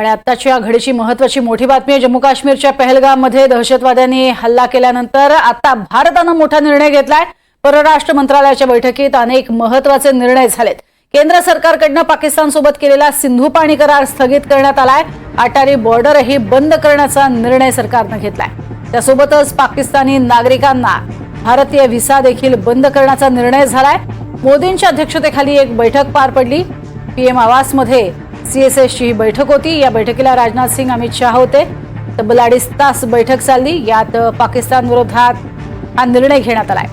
आणि आत्ताची या घडीची महत्वाची मोठी बातमी आहे. जम्मू काश्मीरच्या पहलगाममध्ये दहशतवाद्यांनी हल्ला केल्यानंतर आता भारतानं मोठा निर्णय घेतलाय. परराष्ट्र मंत्रालयाच्या बैठकीत अनेक महत्त्वाचे निर्णय झालेत. केंद्र सरकारकडनं पाकिस्तानसोबत केलेला सिंधू पाणी करार स्थगित करण्यात आलाय. अटारी बॉर्डरही बंद करण्याचा निर्णय सरकारनं घेतलाय. त्यासोबतच पाकिस्तानी नागरिकांना भारतीय व्हिसा देखील बंद करण्याचा निर्णय झालाय. मोदींच्या अध्यक्षतेखाली एक बैठक पार पडली. पीएम आवासमध्ये सीएसएसची ही बैठक होती. या बैठकीला राजनाथ सिंग अमित शहा होते. तब्बल अडीच तास बैठक चालली. यात पाकिस्तान विरोधात हा निर्णय घेण्यात आलाय.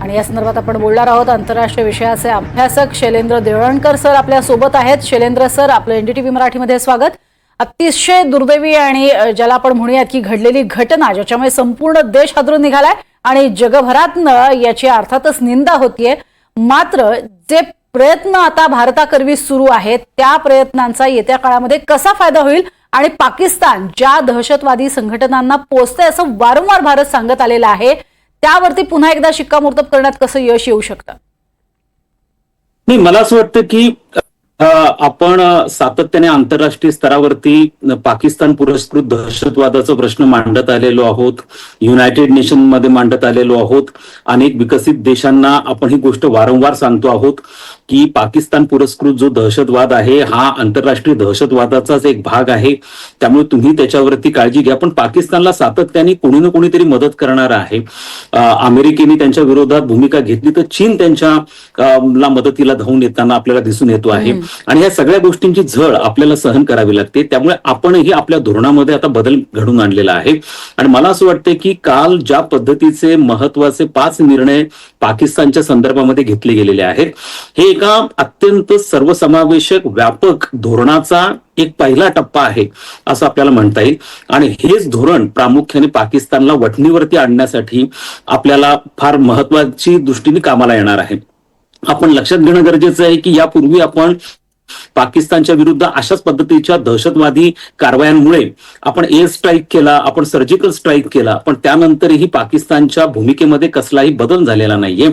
आणि या संदर्भात आपण बोलणार आहोत आंतरराष्ट्रीय विषयाचे अभ्यासक शैलेंद्र देवळणकर सर आपल्यासोबत आहेत. शैलेंद्र सर आपलं एनडीटीव्ही मराठीमध्ये स्वागत. अतिशय दुर्दैवी आणि ज्याला आपण म्हणूयात की घडलेली घटना ज्याच्यामुळे संपूर्ण देश हादरून निघालाय. आणि जगभरातनं याची अर्थातच निंदा होतीये. मात्र जे प्रयत्न आता भारताकरवी सुरू आहेत त्या प्रयत्नांचा येत्या काळामध्ये कसा फायदा होईल आणि पाकिस्तान ज्या दहशतवादी संघटनांना पोचतंय असं वारंवार भारत सांगत आलेला आहे त्यावरती पुन्हा एकदा शिक्कामोर्तब करण्यात कसं यश येऊ शकतं? नाही मला असं वाटतं की आपण सातत्याने आंतरराष्ट्रीय स्तरावरती पाकिस्तान पुरस्कृत दहशतवादाचा प्रश्न मांडत आलेलो आहोत युनायटेड नेशनमध्ये मांडत आलेलो आहोत अनेक विकसित देशांना आपण ही गोष्ट वारंवार सांगतो आहोत की पाकिस्तान पुरस्कृत जो दहशतवाद आहे हा आंतरराष्ट्रीय दहशतवादाचाच एक भाग आहे. त्यामुळे तुम्ही त्याच्यावरती काळजी घ्या पण पाकिस्तानला सातत्याने कोणी ना कोणीतरी मदत करणार आहे. अमेरिकेने त्यांच्या विरोधात भूमिका घेतली तर चीन त्यांच्या ला मदतीला धावून येताना आपल्याला दिसून येतो आहे. आणि ह्या सगळ्या गोष्टींची झळ आपल्याला सहन करावी लागते. त्यामुळे आपणही आपल्या धोरणामध्ये आता बदल घडून आणलेला आहे. आणि मला असं वाटतं की काल ज्या पद्धतीचे महत्त्वाचे पाच निर्णय पाकिस्तानच्या संदर्भामध्ये घेतले गेलेले आहेत हे एका अत्यंत सर्वसमावेशक व्यापक धोरणाचा एक पहिला टप्पा आहे असं आपल्याला म्हणता येईल. आणि हेच धोरण प्रामुख्याने पाकिस्तानला वठणीवरती आणण्यासाठी आपल्याला फार महत्वाची दृष्टीने कामाला येणार आहे. आपण लक्षात घेणं गरजेचं आहे की यापूर्वी आपण पाकिस्तानच्या विरुद्ध अशाच पद्धतीच्या दहशतवादी कारवायांमुळे आपण एअर स्ट्राईक केला आपण सर्जिकल स्ट्राईक केला पण त्यानंतरही पाकिस्तानच्या भूमिकेमध्ये कसलाही बदल झालेला नाहीये.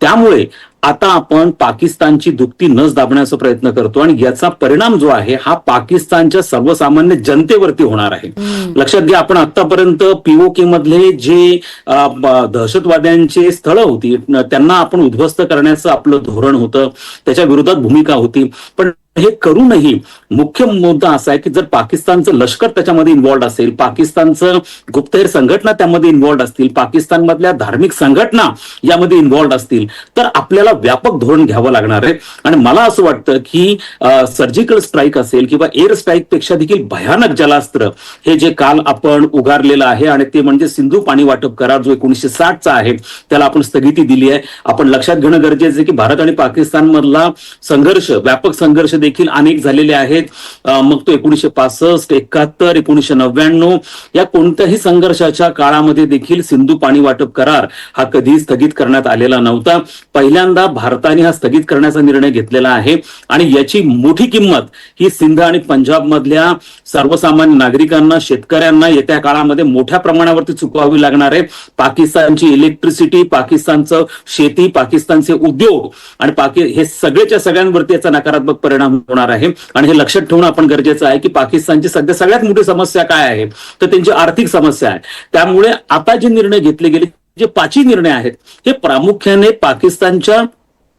त्यामुळे आता आपण पाकिस्तानची दुखती नस दाबण्याचा प्रयत्न करतो आणि याचा परिणाम जो आहे हा पाकिस्तानच्या सर्वसामान्य जनतेवरती होणार आहे. लक्षात घ्या आपण आतापर्यंत पीओके मधले जे दहशतवाद्यांचे स्थळं होती त्यांना आपण उद्ध्वस्त करण्याचं आपलं धोरण होतं त्याच्या विरोधात भूमिका होती. पण हे करूनही मुख्य मुद्दा असा आहे की जर पाकिस्तानचं लष्कर त्याच्यामध्ये इन्व्हॉल्ड असेल पाकिस्तानचं गुप्तहेर संघटना त्यामध्ये इन्व्हॉल्ड असतील पाकिस्तानमधल्या धार्मिक संघटना यामध्ये इन्व्हॉल्ड असतील तर आपल्याला व्यापक धोरण घ्यावं लागणार आहे. आणि मला असं वाटतं की सर्जिकल स्ट्राईक असेल किंवा एअर स्ट्राईकपेक्षा देखील भयानक जलास्त्र हे जे काल आपण उगारलेलं आहे आणि ते म्हणजे सिंधू पाणी वाटप करार जो एकोणीसशे साठचा आहे त्याला आपण स्थगिती दिली आहे. आपण लक्षात घेणं गरजेचं आहे की भारत आणि पाकिस्तान मधला संघर्ष व्यापक संघर्ष देखील अनेक झालेले आहेत. मग तो एकोणीशे पासष्ट एकाहत्तर एकोणीशे नव्याण्णव या कोणत्याही संघर्षाच्या काळामध्ये देखील सिंधू पाणी वाटप करार हा कधी स्थगित करण्यात आलेला नव्हता. पहिल्यांदा भारताने हा स्थगित करण्याचा निर्णय घेतलेला आहे आणि याची मोठी किंमत ही सिंध आणि पंजाब मधल्या सर्वसामान्य नागरिकांना शेतकऱ्यांना येत्या काळामध्ये मोठ्या प्रमाणावरती चुकवावी लागणार आहे. पाकिस्तानची इलेक्ट्रिसिटी पाकिस्तानचं शेती पाकिस्तानचे उद्योग आणि पाकि हे सगळ्याच्या सगळ्यांवरती याचा नकारात्मक परिणाम होणार आहे. आणि हे लक्षात ठेवणं आपण गरजेचं आहे की पाकिस्तानची सध्या सगळ्यात मोठी समस्या काय आहे? तर त्यांची आर्थिक समस्या आहे. त्यामुळे आता जे निर्णय घेतले गेले जे पाचही निर्णय आहेत हे प्रामुख्याने पाकिस्तानच्या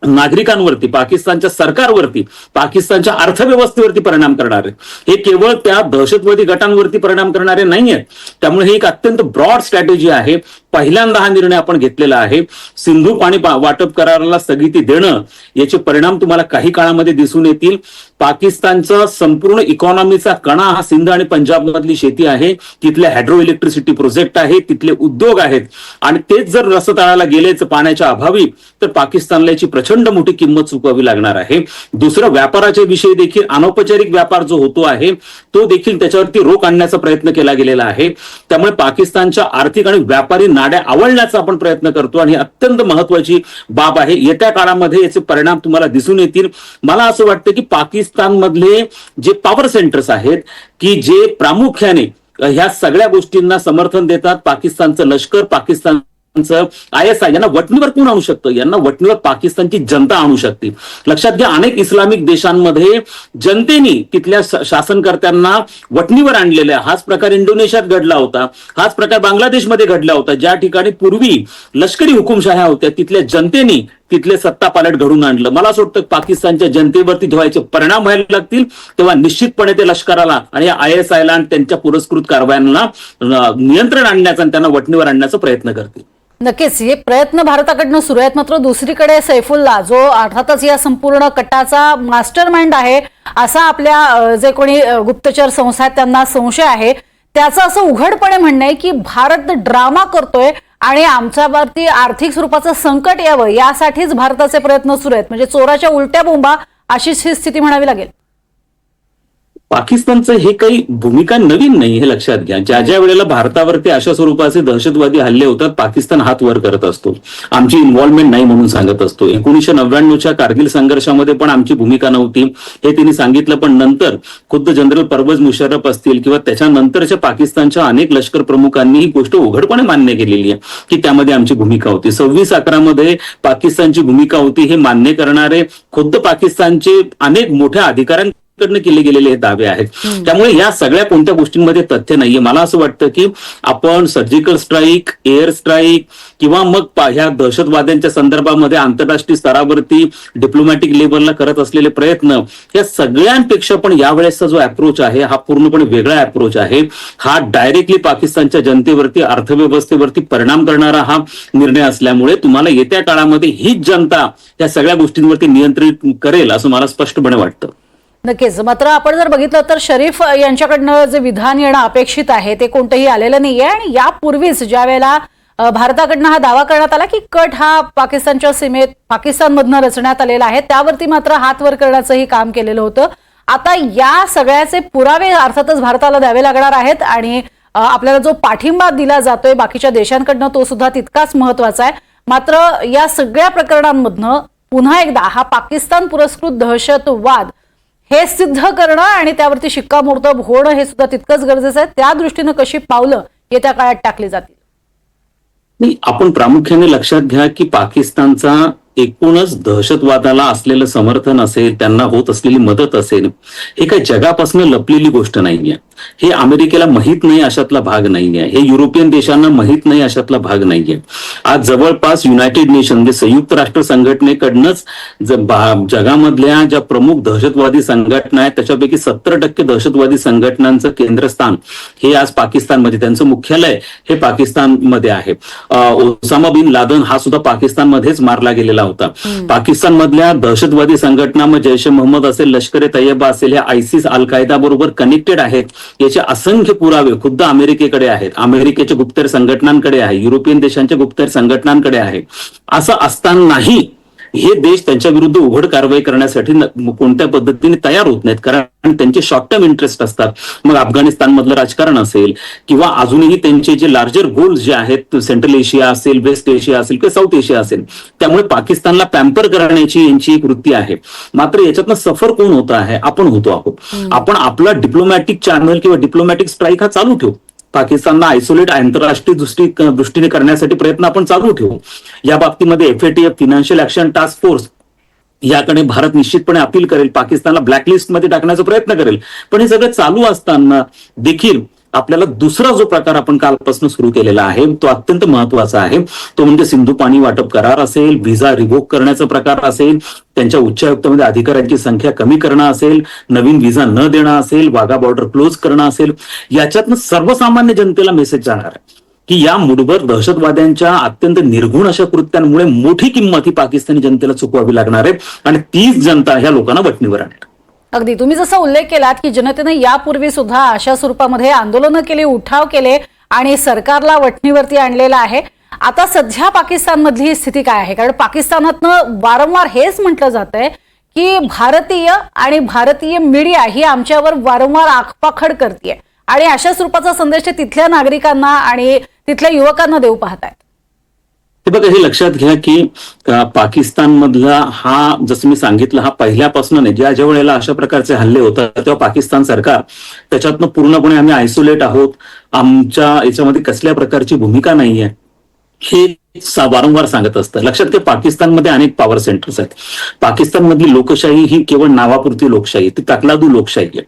नागरिकांवरती पाकिस्तानच्या सरकारवरती पाकिस्तानच्या अर्थव्यवस्थेवरती परिणाम करणारे हे केवळ त्या दहशतवादी गटांवरती परिणाम करणारे नाही आहेत त्यामुळे ही एक अत्यंत ब्रॉड स्ट्रॅटेजी आहे. पहिल्यांदा हा निर्णय आपण घेतलेला आहे. सिंधू पाणी वाटप कराराला स्थगिती देणं याचे परिणाम तुम्हाला काही काळामध्ये दिसून येतील. पाकिस्तानचा संपूर्ण इकॉनॉमीचा कणा हा सिंध आणि पंजाब मधली शेती आहे. तिथले हायड्रो इलेक्ट्रिसिटी प्रोजेक्ट आहे तिथले उद्योग आहेत. आणि तेच जर रसतळाला गेलेच पाण्याच्या अभावी तर पाकिस्तानला याची प्रचंड मोठी किंमत चुकवावी लागणार आहे. दुसरं व्यापाराच्या विषयी देखील अनौपचारिक व्यापार जो होतो आहे तो देखील त्याच्यावरती रोख आणण्याचा प्रयत्न केला गेलेला आहे. त्यामुळे पाकिस्तानच्या आर्थिक आणि व्यापारी नाड्या आवळण्याचा आपण प्रयत्न करतो आणि अत्यंत महत्वाची बाब आहे. येत्या काळामध्ये याचे परिणाम तुम्हाला दिसून येतील. मला असं वाटतं की पाकिस्तानमधले जे पॉवर सेंटर्स आहेत की जे प्रामुख्याने ह्या सगळ्या गोष्टींना समर्थन देतात पाकिस्तानचं लष्कर पाकिस्तान आय एस आय यांना वटणीवर कोण आणू शकतं? यांना वटणीवर पाकिस्तानची जनता आणू शकते. लक्षात घ्या अनेक इस्लामिक देशांमध्ये जनतेने तिथल्या शासनकर्त्यांना वटणीवर आणलेला आहे हाच प्रकार इंडोनेशियात घडला होता. हाच प्रकार बांगलादेशमध्ये घडला होता. ज्या ठिकाणी पूर्वी लष्करी हुकुमशाह्या होत्या तिथल्या जनतेने तिथले सत्ता पालट घडून आणलं. मला असं वाटतं पाकिस्तानच्या जनतेवरती जेव्हा याचे परिणाम व्हायला लागतील तेव्हा निश्चितपणे ते लष्कराला आणि आय एस आयला आणि त्यांच्या पुरस्कृत कारवायांना नियंत्रण आणण्याचा आणि त्यांना वटणीवर आणण्याचा प्रयत्न करतील. नक्कीच. हे प्रयत्न भारताकडनं सुरू आहेत. मात्र दुसरीकडे सैफुल्ला जो अर्थातच या संपूर्ण कटाचा मास्टर माइंड आहे असा आपल्या जे कोणी गुप्तचर संस्था आहेत त्यांना संशय आहे. त्याचं असं उघडपणे म्हणणं आहे की भारत ड्रामा करतोय आणि आमच्यावरती आर्थिक स्वरूपाचं संकट यावं यासाठीच भारताचे प्रयत्न सुरू आहेत. म्हणजे चोराच्या उलट्या बोंबा अशीच ही स्थिती म्हणावी लागेल. पाकिस्तानचं हे काही भूमिका नवीन नाही हे लक्षात घ्या. ज्या ज्या वेळेला भारतावरती अशा स्वरूपाचे दहशतवादी हल्ले होतात पाकिस्तान हात वर करत असतो. आमची इन्व्हॉल्वमेंट नाही म्हणून सांगत असतो. एकोणीशे नव्याण्णवच्या कारगिल संघर्षामध्ये पण आमची भूमिका नव्हती. हे त्यांनी सांगितलं पण नंतर खुद्द जनरल परवज मुशर्रफ असतील किंवा त्याच्यानंतरच्या पाकिस्तानच्या अनेक लष्कर प्रमुखांनी ही गोष्ट उघडपणे मान्य केलेली आहे की त्यामध्ये आमची भूमिका होती. सव्वीस अकरामध्ये पाकिस्तानची भूमिका होती हे मान्य करणारे खुद्द पाकिस्तानचे अनेक मोठ्या अधिकाऱ्यां कडनं केले गेलेले हे दावे आहेत. त्यामुळे या सगळ्या कोणत्या गोष्टींमध्ये तथ्य नाहीये. मला असं वाटतं की आपण सर्जिकल स्ट्राईक एअर स्ट्राईक किंवा मग ह्या दहशतवाद्यांच्या संदर्भामध्ये आंतरराष्ट्रीय स्तरावरती डिप्लोमॅटिक लेवलला करत असलेले प्रयत्न या सगळ्यांपेक्षा पण यावेळेसचा जो अप्रोच आहे हा पूर्णपणे वेगळा अप्रोच आहे. हा डायरेक्टली पाकिस्तानच्या जनतेवरती अर्थव्यवस्थेवरती परिणाम करणारा हा निर्णय असल्यामुळे तुम्हाला येत्या काळामध्ये हीच जनता या सगळ्या गोष्टींवरती नियंत्रित करेल असं मला स्पष्टपणे वाटतं. नक्कीच. मात्र आपण जर बघितलं तर शरीफ यांच्याकडनं जे विधान येणं अपेक्षित आहे ते कोणतंही आलेलं नाहीये. आणि यापूर्वीच ज्या वेळेला भारताकडनं हा दावा करण्यात आला की कट हा पाकिस्तानच्या सीमेत पाकिस्तानमधनं रचण्यात आलेला आहे त्यावरती मात्र हात वर करण्याचंही काम केलेलं होतं. आता या सगळ्याचे पुरावे अर्थातच भारताला द्यावे लागणार आहेत आणि आपल्याला जो पाठिंबा दिला जातोय बाकीच्या देशांकडनं तो सुद्धा तितकाच महत्त्वाचा आहे. मात्र या सगळ्या प्रकरणांमधनं पुन्हा एकदा हा पाकिस्तान पुरस्कृत दहशतवाद हे सिद्ध करणं आणि त्यावरती शिक्कामोर्तब होणं हे सुद्धा तितकंच गरजेचं आहे. त्या दृष्टीनं कशी पावलं येत्या काळात टाकली जातील. आपण प्रामुख्याने लक्षात घ्या की पाकिस्तानचा एकूणच दहशतवादाला असलेलं समर्थन असेल त्यांना होत असलेली मदत असेल हे काही जगापासून लपलेली गोष्ट नाहीये. हे अमेरिकेला माहीत नाही अशातला भाग नाहीये. हे युरोपियन देशांना माहीत नाही अशातला भाग नाहीये. आज जवळपास युनायटेड नेशन म्हणजे संयुक्त राष्ट्र संघटनेकडनंच जगामधल्या ज्या प्रमुख दहशतवादी संघटना आहेत त्याच्यापैकी सत्तर टक्के दहशतवादी संघटनांचं केंद्रस्थान हे आज पाकिस्तानमध्ये त्यांचं मुख्यालय हे पाकिस्तानमध्ये आहे. ओसामा बिन लादन हा सुद्धा पाकिस्तानमध्येच मारला गेलेला होता. पाकिस्तान मधल्या दहशतवादी संघटना मग जैश ए मोहम्मद असेल लष्कर ए तय्यबा असेल ह्या आयसिस अल कायदा बरोबर कनेक्टेड आहेत. याचे असंख्य पुरावे खुद्द अमेरिकेकडे आहेत. अमेरिकेच्या गुप्तहेर संघटनांकडे आहे. युरोपियन देशांच्या गुप्तहेर संघटनांकडे आहे. असं असतानाही हे देश त्यांच्या विरुद्ध उघड कारवाई करण्यासाठी कोणत्या पद्धतीने तयार होत नाहीत. कारण त्यांचे शॉर्ट टर्म इंटरेस्ट असतात. मग अफगाणिस्तान मधलं राजकारण असेल किंवा अजूनही त्यांचे जे लार्जर गोल्स जे आहेत सेंट्रल एशिया असेल वेस्ट एशिया असेल किंवा साऊथ एशिया असेल त्यामुळे पाकिस्तानला पॅम्पर करण्याची यांची एक वृत्ती आहे. मात्र याच्यातनं सफर कोण होत आहे? आपण होतो आहोत. आपण आपला डिप्लोमॅटिक चॅनल किंवा डिप्लोमॅटिक स्ट्राईक हा चालू ठेवू. पाकिस्तानला आयसोलेट आंतरराष्ट्रीय दृष्टी दृष्टीने करण्यासाठी प्रयत्न आपण चालू ठेवू. या बाबतीमध्ये FATF financial action task force याकडे भारत निश्चितपणे अपील करेल. पाकिस्तानला ब्लॅकलिस्टमध्ये टाकण्याचा प्रयत्न करेल. पण हे सगळं चालू असताना देखील आपल्याला दुसरा जो प्रकार आपण कालपासून सुरू केलेला आहे तो अत्यंत महत्त्वाचा आहे. तो म्हणजे सिंधू पाणी वाटप करार असेल व्हिसा रिवोक करण्याचा प्रकार असेल त्यांच्या उच्चायुक्तामध्ये अधिकाऱ्यांची संख्या कमी करणं असेल नवीन व्हिसा न देणं असेल वाघा बॉर्डर क्लोज करणं असेल याच्यातनं सर्वसामान्य जनतेला मेसेज जाणार आहे. की या मुठभर दहशतवाद्यांच्या अत्यंत निर्घुण अशा कृत्यांमुळे मोठी किंमत ही पाकिस्तानी जनतेला चुकवावी लागणार आहे आणि तीच जनता ह्या लोकांना वटणीवर आणणार. अगदी. तुम्ही जसा उल्लेख केलात की जनतेनं यापूर्वी सुद्धा अशा स्वरूपामध्ये आंदोलनं केली उठाव केले आणि सरकारला वठणीवरती आणलेलं आहे. आता सध्या पाकिस्तानमधली स्थिती काय आहे? कारण पाकिस्तानातनं वारंवार हेच म्हटलं जात आहे की भारतीय आणि भारतीय मीडिया ही आमच्यावर वारंवार आखपाखड करते आणि अशा स्वरूपाचा संदेश ते तिथल्या नागरिकांना आणि तिथल्या युवकांना देऊ पाहतायत. हे बघा हे लक्षात घ्या की पाकिस्तान पाकिस्तानमधला हा जसं मी सांगितलं हा पहिल्यापासून नाही ज्या ज्या वेळेला अशा प्रकारचे हल्ले होतात तेव्हा पाकिस्तान सरकार त्याच्यातनं पूर्णपणे आम्ही आयसोलेट आहोत. आमच्या याच्यामध्ये कसल्या प्रकारची भूमिका नाहीये. हे सा- वारंवार सांगत असतं. लक्षात घ्या पाकिस्तानमध्ये अनेक पॉवर सेंटर्स आहेत. पाकिस्तानमधली लोकशाही ही केवळ नावापुरती लोकशाही ती तकलादू लोकशाही आहे.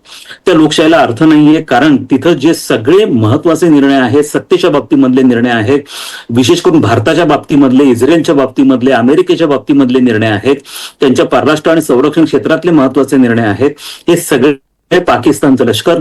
त्या लोकशाहीला अर्थ नाहीये कारण तिथं जे सगळे महत्त्वाचे निर्णय आहेत सत्तेच्या बाबतीमधले निर्णय आहेत विशेष करून भारताच्या बाबतीमधले इस्रायलच्या बाबतीमधले अमेरिकेच्या बाबतीमधले निर्णय आहेत त्यांच्या परराष्ट्र आणि संरक्षण क्षेत्रातले महत्त्वाचे निर्णय आहेत हे सगळे पाकिस्तानचं लष्कर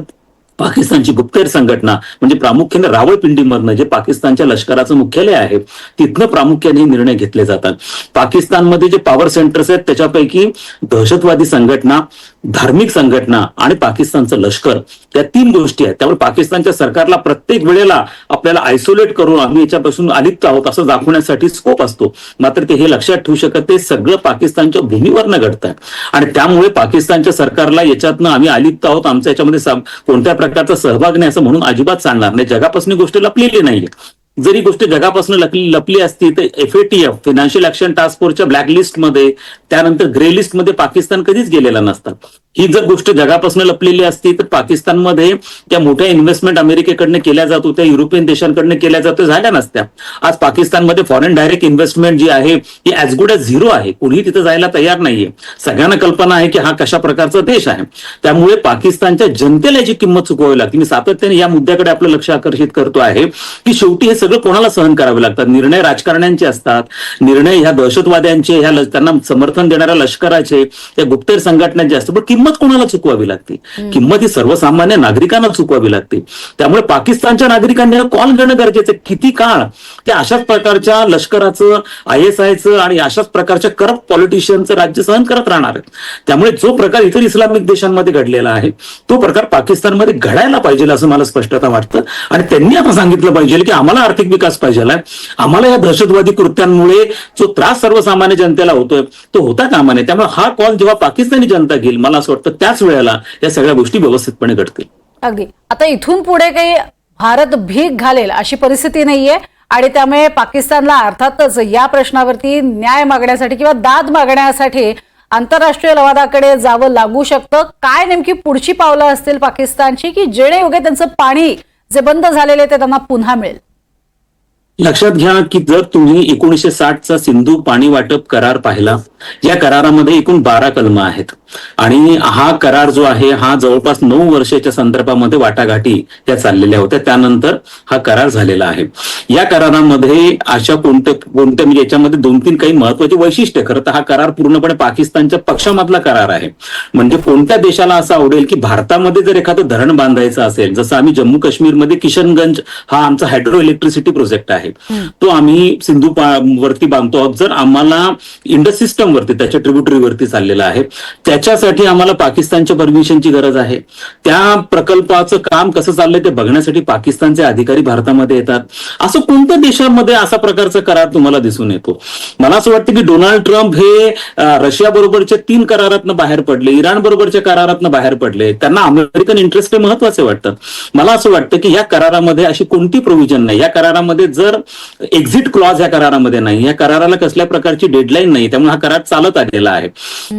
पाकिस्तानची गुप्तहेर संघटना म्हणजे प्रामुख्याने रावळपिंडीमधनं जे पाकिस्तानच्या लष्कराचं मुख्यालय आहे तिथनं प्रामुख्याने हे निर्णय घेतले जातात. पाकिस्तानमध्ये जे पॉवर सेंटर्स आहेत त्याच्यापैकी दहशतवादी संघटना धार्मिक संघटना आणि पाकिस्तानचं लष्कर या तीन गोष्टी आहेत. त्यामुळे पाकिस्तानच्या सरकारला प्रत्येक वेळेला आपल्याला आयसोलेट करून आम्ही याच्यापासून अलिप्त आहोत असं दाखवण्यासाठी स्कोप असतो. मात्र ते हे लक्षात ठेवू शकत ते सगळं पाकिस्तानच्या भूमीवरनं घडत आहे. आणि त्यामुळे पाकिस्तानच्या सरकारला याच्यातनं आम्ही अलिप्त आहोत आमचा याच्यामध्ये कोणत्या प्रकारचा सहभाग नाही असं म्हणून अजिबात सांगणार नाही. जगापासून गोष्ट लपलेली नाहीये. जरी गोष्ट जगापासून लपली लपली असती तर एफएटीएफ फिनान्शियल ऍक्शन टास्क फोर्सच्या ब्लॅक लिस्टमध्ये त्यानंतर ग्रे लिस्टमध्ये पाकिस्तान कधीच गेलेला नसता. ही जर गोष्ट जगापासून लपलेली असती तर पाकिस्तानमध्ये त्या मोठ्या इन्व्हेस्टमेंट अमेरिकेकडनं केल्या जात होत्या युरोपियन देशांकडनं केल्या जातो झाल्या नसत्या. आज पाकिस्तानमध्ये फॉरेन डायरेक्ट इन्व्हेस्टमेंट जी आहे ही ॲज गुड ॲज झिरो आहे. कुणीही तिथं जायला तयार नाहीये. सगळ्यांना कल्पना आहे की हा कशा प्रकारचा देश आहे. त्यामुळे पाकिस्तानच्या जनतेला जी किंमत चुकवावी लागते. मी सातत्याने या मुद्द्याकडे आपलं लक्ष आकर्षित करतो आहे की शेवटी हे सगळं कोणाला सहन करावे लागतात? निर्णय राजकारण्यांचे असतात. निर्णय ह्या दहशतवाद्यांचे ह्या त्यांना समर्थन देणाऱ्या लष्कराचे त्या गुप्तहेर संघटनांचे असतात. पण किंमत कोणाला चुकवावी लागते? किंमत ही सर्वसामान्य नागरिकांना चुकवावी लागते. त्यामुळे पाकिस्तानच्या नागरिकांनी कॉल घेणं गरजेचं किती काळ? त्या अशाच प्रकारच्या लष्कराचं आय एस आयचं आणि अशाच प्रकारच्या करप्ट पॉलिटिशियनचं राज्य सहन करत राहणार त्यामुळे जो प्रकार इतर इस्लामिक देशांमध्ये घडलेला आहे तो प्रकार पाकिस्तानमध्ये घडायला पाहिजे असं मला स्पष्टता वाटतं. आणि त्यांनी आता सांगितलं पाहिजे की आम्हाला आर्थिक विकास पाहिजे आम्हाला या दहशतवादी कृत्यांमुळे जो त्रास सर्वसामान्य जनतेला होतोय तो होता कामा नये त्यामुळे हा कॉल जेव्हा पाकिस्तानी जनता घेईल मला असं वाटतं त्याच वेळेला या सगळ्या गोष्टी व्यवस्थितपणे घडतील. अगदी. आता इथून पुढे काही भारत भीक घालेल अशी परिस्थिती नाहीये आणि त्यामुळे पाकिस्तानला अर्थातच या प्रश्नावरती न्याय मागण्यासाठी किंवा दाद मागण्यासाठी आंतरराष्ट्रीय लवादाकडे जावं लागू शकतं. काय नेमकी पुढची पावलं असतील पाकिस्तानची की जेणेयोगे त्यांचं पाणी जे बंद झालेले ते त्यांना पुन्हा मिळेल? लक्षात घ्या की जर तुम्ही एकोणीशे साठचा सिंधू पाणी वाटप करार पाहिला या करारामध्ये एकूण बारा कलम आहेत. आणि हा करार जो आहे हा जवळपास नऊ वर्षाच्या संदर्भामध्ये वाटाघाटी त्या चाललेल्या होत्या. त्यानंतर हा करार झालेला आहे. या करारामध्ये अशा कोणत्या कोणत्या म्हणजे याच्यामध्ये दोन तीन काही महत्वाची वैशिष्ट्य. खरं तर हा करार पूर्णपणे पाकिस्तानच्या पक्षामधला करार आहे. म्हणजे कोणत्या देशाला असं आवडेल की भारतामध्ये जर एखादं धरण बांधायचं असेल जसं आम्ही जम्मू काश्मीरमध्ये किशनगंज हा आमचा हायड्रो इलेक्ट्रिसिटी प्रोजेक्ट आहे तो आम्ही सिंधू वरती बांधतो. आहोत जर आम्हाला इंडस सिस्टम वरती त्याच्या ट्रिब्युटरी वरती चाललेला आहे त्याच्यासाठी आम्हाला पाकिस्तानच्या परमिशनची गरज आहे. त्या प्रकल्पाचं काम कसं चाललंय ते बघण्यासाठी पाकिस्तानचे अधिकारी भारतामध्ये येतात. असं कोणत्या देशामध्ये असा प्रकारचा करार तुम्हाला दिसून येतो? मला असं वाटतं की डोनाल्ड ट्रम्प हे रशिया बरोबरच्या तीन करारातनं बाहेर पडले इराण बरोबरच्या करारातनं बाहेर पडले. त्यांना अमेरिकन इंटरेस्ट हे महत्त्वाचे वाटतात. मला असं वाटतं की या करारामध्ये अशी कोणती प्रोव्हिजन नाही. या करारामध्ये जर एक्झिट क्लॉज या करारामध्ये नाही या कराराला कसल्या प्रकारची डेडलाईन नाही त्यामुळे हा करार चालत आलेला आहे.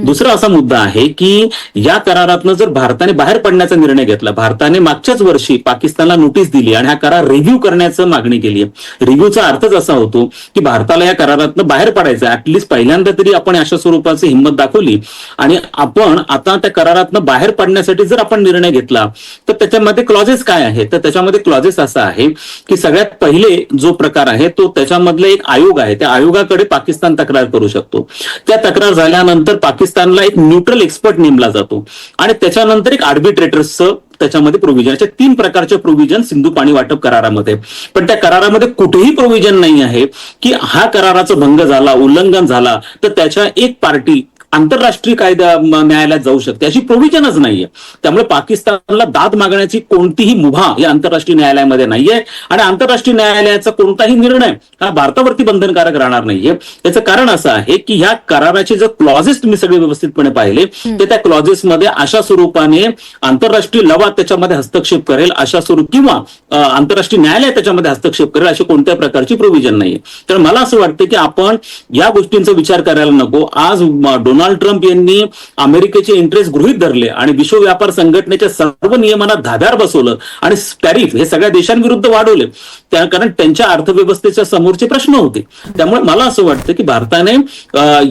दुसरा असा मुद्दा आहे की या करारातनं जर भारताने बाहेर पडण्याचा निर्णय घेतला भारताने मागच्याच वर्षी पाकिस्तानला नोटीस दिली आणि हा करार रिव्ह्यू करण्याचं मागणी केली आहे. रिव्ह्यूचा अर्थच असा होतो की भारताला या करारातनं बाहेर पडायचं ऍटलिस्ट पहिल्यांदा तरी आपण अशा स्वरूपाची हिंमत दाखवली. आणि आपण आता त्या करारातनं बाहेर पडण्यासाठी जर आपण निर्णय घेतला तर त्याच्यामध्ये क्लॉजेस काय आहे तर त्याच्यामध्ये क्लॉजेस असा आहे की सगळ्यात पहिले जो प्रकार आहे तो त्याच्यामधले एक आयोग आहे. त्या आयोगाकडे पाकिस्तान तक्रार करू शकतो. त्या तक्रार झाल्यानंतर पाकिस्तानला एक न्यूट्रल एक्सपर्ट नेमला जातो. आणि त्याच्यानंतर एक आर्बिट्रेटर्सचं त्याच्यामध्ये प्रोव्हिजन अशा तीन प्रकारचे प्रोव्हिजन सिंधू पाणी वाटप करारामध्ये. पण त्या करारामध्ये कुठेही प्रोव्हिजन नाही आहे की हा कराराचा भंग झाला उल्लंघन झाला तर त्याच्या एक पार्टी आंतरराष्ट्रीय कायदा न्यायालयात जाऊ शकते अशी प्रोव्हिजनच नाहीये. त्यामुळे पाकिस्तानला दाद मागण्याची कोणतीही मुभा या आंतरराष्ट्रीय न्यायालयामध्ये नाहीये. आणि आंतरराष्ट्रीय न्यायालयाचा कोणताही निर्णय हा भारतावरती बंधनकारक राहणार नाहीये. याचं कारण असं आहे की ह्या कराराचे जर क्लॉजेस तुम्ही सगळे व्यवस्थितपणे पाहिले तर त्या क्लॉजेसमध्ये अशा स्वरूपाने आंतरराष्ट्रीय लवाद त्याच्यामध्ये हस्तक्षेप करेल अशा स्वरूप किंवा आंतरराष्ट्रीय न्यायालय त्याच्यामध्ये हस्तक्षेप करेल अशी कोणत्या प्रकारची प्रोव्हिजन नाहीये. तर मला असं वाटतं की आपण या गोष्टींचा विचार करायला नको. आज डोनाल्ड डोनाल्ड ट्रम्प यांनी अमेरिकेचे इंटरेस्ट गृहीत धरले आणि विश्व व्यापार संघटनेच्या सर्व नियमांना धाब्यार बसवलं आणि टॅरिफ हे सगळ्या देशांविरुद्ध वाढवले. त्या कारण त्यांच्या अर्थव्यवस्थेच्या समोरचे प्रश्न होते. त्यामुळे मला असं वाटतं की भारताने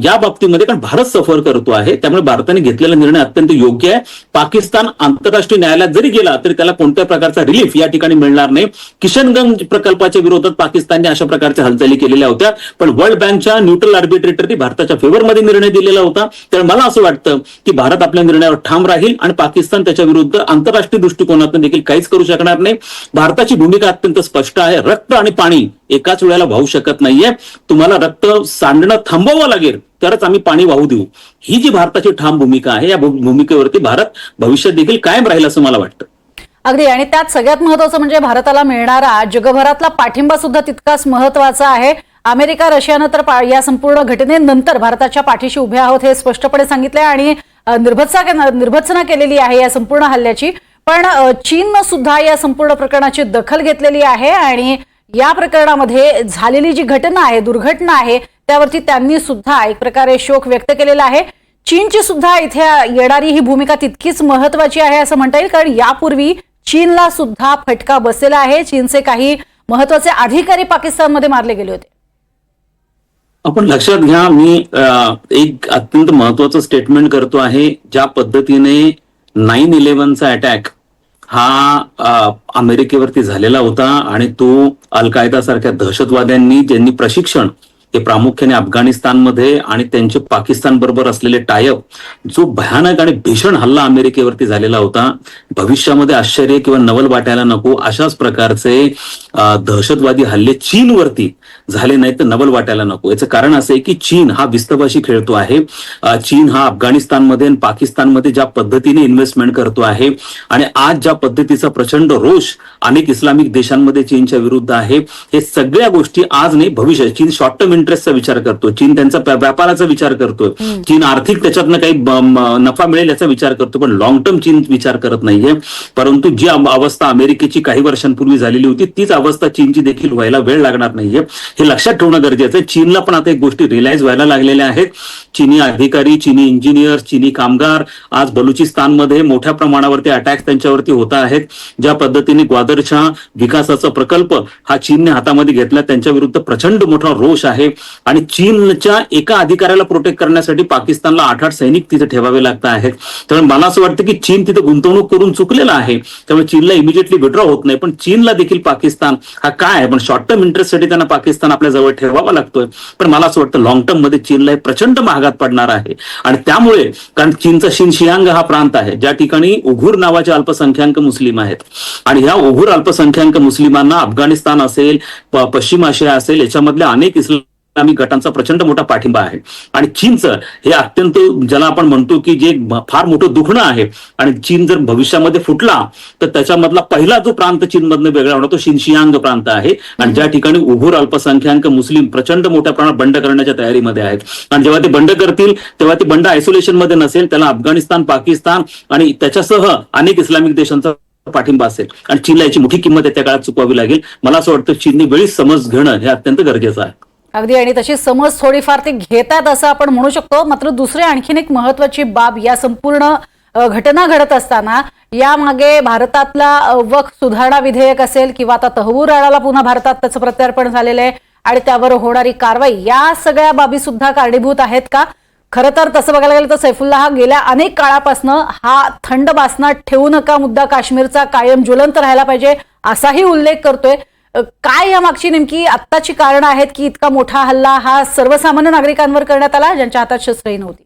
या बाबतीमध्ये कारण भारत सफर करतो आहे. त्यामुळे भारताने घेतलेला निर्णय अत्यंत योग्य आहे. पाकिस्तान आंतरराष्ट्रीय न्यायालयात जरी गेला तरी त्याला कोणत्या प्रकारचा रिलीफ या ठिकाणी मिळणार नाही. किशनगंज प्रकल्पाच्या विरोधात पाकिस्तानने अशा प्रकारच्या हालचाली केलेल्या होत्या. पण वर्ल्ड बँकच्या न्यूट्रल आर्बिट्रेटरने भारताच्या फेवरमध्ये निर्णय दिलेला होता. तर मला असं वाटतं की भारत आपल्या निर्णयावर ठाम राहील आणि पाकिस्तान त्याच्या विरुद्ध आंतरराष्ट्रीय दृष्टिकोनातून देखील काहीच करू शकणार नाही. भारताची भूमिका अत्यंत स्पष्ट आहे. रक्त आणि पाणी एकाच वेळेला वाहू शकत नाहीये. तुम्हाला रक्त सांडणं थांबवावं लागेल तरच आम्ही पाणी वाहू देऊ. ही जी भारताची ठाम भूमिका आहे या भूमिकेवरती भारत भविष्यात देखील कायम राहील असं मला वाटतं. अगदी. आणि त्यात सगळ्यात महत्वाचं म्हणजे भारताला मिळणारा जगभरातला पाठिंबा सुद्धा तितकाच महत्त्वाचा आहे. अमेरिका रशियानं तर या संपूर्ण घटनेनंतर भारताच्या पाठीशी उभे आहोत हे स्पष्टपणे सांगितलंय आणि निर्भत्सा निर्भत्सना केलेली आहे या संपूर्ण हल्ल्याची. पण चीननं सुद्धा या संपूर्ण प्रकरणाची दखल घेतलेली आहे आणि या प्रकरणामध्ये झालेली जी घटना आहे दुर्घटना आहे त्यावरती त्यांनी सुद्धा एक प्रकारे शोक व्यक्त केलेला आहे. चीनची सुद्धा इथे येणारी ही भूमिका तितकीच महत्वाची आहे असं म्हणता येईल कारण यापूर्वी चीनला सुद्धा फटका बसलेला आहे. चीनचे काही महत्त्वाचे अधिकारी पाकिस्तानमध्ये मारले गेले होते. आपण लक्षात घ्या मी एक अत्यंत महत्वाचं स्टेटमेंट करतो आहे ज्या पद्धतीने नाईन इलेव्हनचा अटॅक हा अमेरिकेवरती झालेला होता आणि तो अल कायदा सारख्या दहशतवाद्यांनी ज्यांनी प्रशिक्षण हे प्रामुख्याने अफगाणिस्तानमध्ये आणि त्यांचे पाकिस्तान बरोबर असलेले टायप जो भयानक आणि भीषण हल्ला अमेरिकेवरती झालेला होता भविष्यामध्ये आश्चर्य किंवा नवल वाटायला नको अशाच प्रकारचे दहशतवादी हल्ले चीनवरती झाले नाही तर नवल वाटायला नको. याचं कारण असं आहे की चीन हा विस्तवाशी खेळतो आहे. चीन हा अफगाणिस्तानमध्ये आणि पाकिस्तानमध्ये ज्या पद्धतीने इन्व्हेस्टमेंट करतो आहे आणि आज ज्या पद्धतीचा प्रचंड रोष अनेक इस्लामिक देशांमध्ये चीनच्या विरुद्ध आहे हे सगळ्या गोष्टी आज नाही भविष्य चीन शॉर्ट टर्म इंटरेस्टचा विचार करतो. चीन त्यांचा व्या- व्यापाराचा विचार करतोय. चीन आर्थिक त्याच्यातनं काही नफा मिळेल याचा विचार करतो पण लॉंग टर्म चीन विचार करत नाहीये. परंतु जी अव- अवस्था अमेरिकेची काही वर्षांपूर्वी झालेली होती तीच अवस्था चीनची देखील व्हायला वेळ लागणार नाहीये. हे लक्षात ठेवणं गरजेचं आहे. चीनला पण आता एक गोष्टी रिलाईज व्हायला लागलेल्या आहेत. चीनी अधिकारी चीनी इंजिनियर चीनी कामगार आज बलुचिस्तानमध्ये मोठ्या प्रमाणावरती अटॅक्स त्यांच्यावरती होत आहेत. ज्या पद्धतीने ग्वादरच्या विकासाचा प्रकल्प हा चीनने हातामध्ये घेतला. त्यांच्या विरुद्ध प्रचंड मोठा रोष आहे. आणि चीनच्या एका अधिकाऱ्याला प्रोटेक्ट करण्यासाठी पाकिस्तानला आठ आठ सैनिक तिथे ठेवावे लागत आहेत. त्यामुळे मला असं वाटतं की चीन तिथे गुंतवणूक करून चुकलेला आहे. त्यामुळे चीनला इमिजिएटली विड्रॉ होत नाही. पण चीनला देखील पाकिस्तान हा काय आहे? पण शॉर्ट टर्म इंटरेस्टसाठी त्यांना पाकिस्तान आपल्या जवळ ठेवावा लागतोय. पण मला असं वाटतं लॉंग टर्ममध्ये चीनला हे प्रचंड महागात पडणार आहे. आणि त्यामुळे कारण चीनचा शिनशियांग हा प्रांत आहे ज्या ठिकाणी उघुर नावाचे अल्पसंख्याक मुस्लिम आहेत. आणि ह्या उघुर अल्पसंख्याक मुस्लिमांना अफगाणिस्तान असेल पश्चिम आशिया असेल याच्यामधल्या अनेक इस्लाम इस्लामिक गटांचा प्रचंड मोठा पाठिंबा आहे. आणि चीनचं हे अत्यंत ज्याला आपण म्हणतो की जे फार मोठं दुखणं आहे आणि चीन जर भविष्यामध्ये फुटला तर त्याच्यामधला पहिला जो प्रांत चीनमधनं वेगळा होणार तो शिनशियांग प्रांत आहे. आणि ज्या ठिकाणी उघूर अल्पसंख्याक मुस्लिम प्रचंड मोठ्या प्रमाणात बंड करण्याच्या तयारीमध्ये आहेत. आणि जेव्हा ते बंड करतील तेव्हा ते बंड आयसोलेशनमध्ये नसेल त्याला अफगाणिस्तान पाकिस्तान आणि त्याच्यासह अनेक इस्लामिक देशांचा पाठिंबा असेल. आणि चीनला याची मोठी किंमत येत्या त्या काळात चुकवावी लागेल. मला असं वाटतं चीनने वेळी समज घेणं हे अत्यंत गरजेचं आहे. अगदी आणि तशी समज थोडीफार ते घेतात असं आपण म्हणू शकतो. मात्र दुसरी आणखीन एक महत्वाची बाब या संपूर्ण घटना घडत असताना यामागे भारतातला वक सुधारणा विधेयक असेल किंवा आता तहवूर राणाला पुन्हा भारतात त्याचं प्रत्यार्पण झालेलं आहे आणि त्यावर होणारी कारवाई या सगळ्या बाबी सुद्धा कारणीभूत आहेत का? खरं तर तसं बघायला गेलं तर सैफुल्ला हा गेल्या अनेक काळापासनं हा थंड बासना ठेवू नका मुद्दा काश्मीरचा कायम ज्वलंत राहायला पाहिजे असाही उल्लेख करतोय. काय या मागची नेमकी आत्ताची कारण आहेत की इतका मोठा हल्ला हा सर्वसामान्य नागरिकांवर करण्यात आला ज्यांच्या हातात शस्त्रही नव्हती?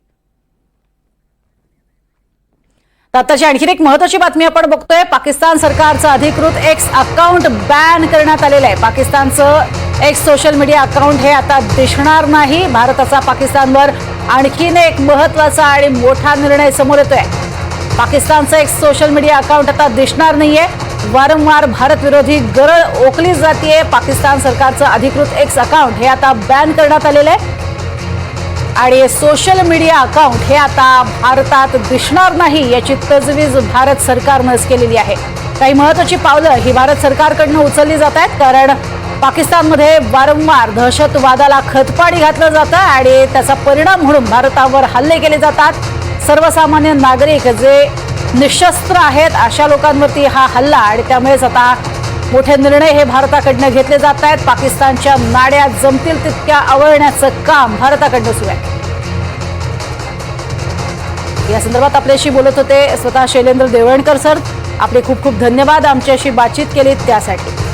आताची आणखीन एक महत्वाची बातमी आपण बघतोय. पाकिस्तान सरकारचं अधिकृत एक्स अकाउंट बॅन करण्यात आलेलं आहे. पाकिस्तानचं एक्स सोशल मीडिया अकाउंट हे आता दिसणार नाही. भारताचा पाकिस्तानवर आणखीन एक महत्त्वाचा आणि मोठा निर्णय समोर येतोय. पाकिस्तानचं एक सोशल मीडिया अकाउंट आता दिसणार नाहीये. वारंवार भारत विरोधी गरळ ओकली जातीये पाकिस्तान सरकारचं अधिकृत एक्स अकाउंट हे आता बॅन करण्यात आलेलं आहे. आणि सोशल मीडिया अकाउंट हे आता भारतात दिसणार नाही याची तजवीज भारत सरकारनंच केलेली आहे. काही महत्वाची पावलं ही भारत सरकारकडनं उचलली जात आहेत कारण पाकिस्तानमध्ये वारंवार दहशतवादाला खतपाणी घातलं जातं आणि त्याचा परिणाम म्हणून भारतावर हल्ले केले जातात. सर्वसामान्य नागरिक जे निशस्त्र आहेत. अशा लोकांवरती हा हल्ला आणि त्यामुळेच आता मोठे निर्णय हे भारताकडनं घेतले जात आहेत. पाकिस्तानच्या नाड्या जमतील तितक्या आवळण्याचं काम भारताकडनं सुरू आहे. या संदर्भात आपल्याशी बोलत होते स्वतः शैलेंद्र देवणकर सर. आपले खूप खूप धन्यवाद. आमच्याशी बातचीत केली त्यासाठी.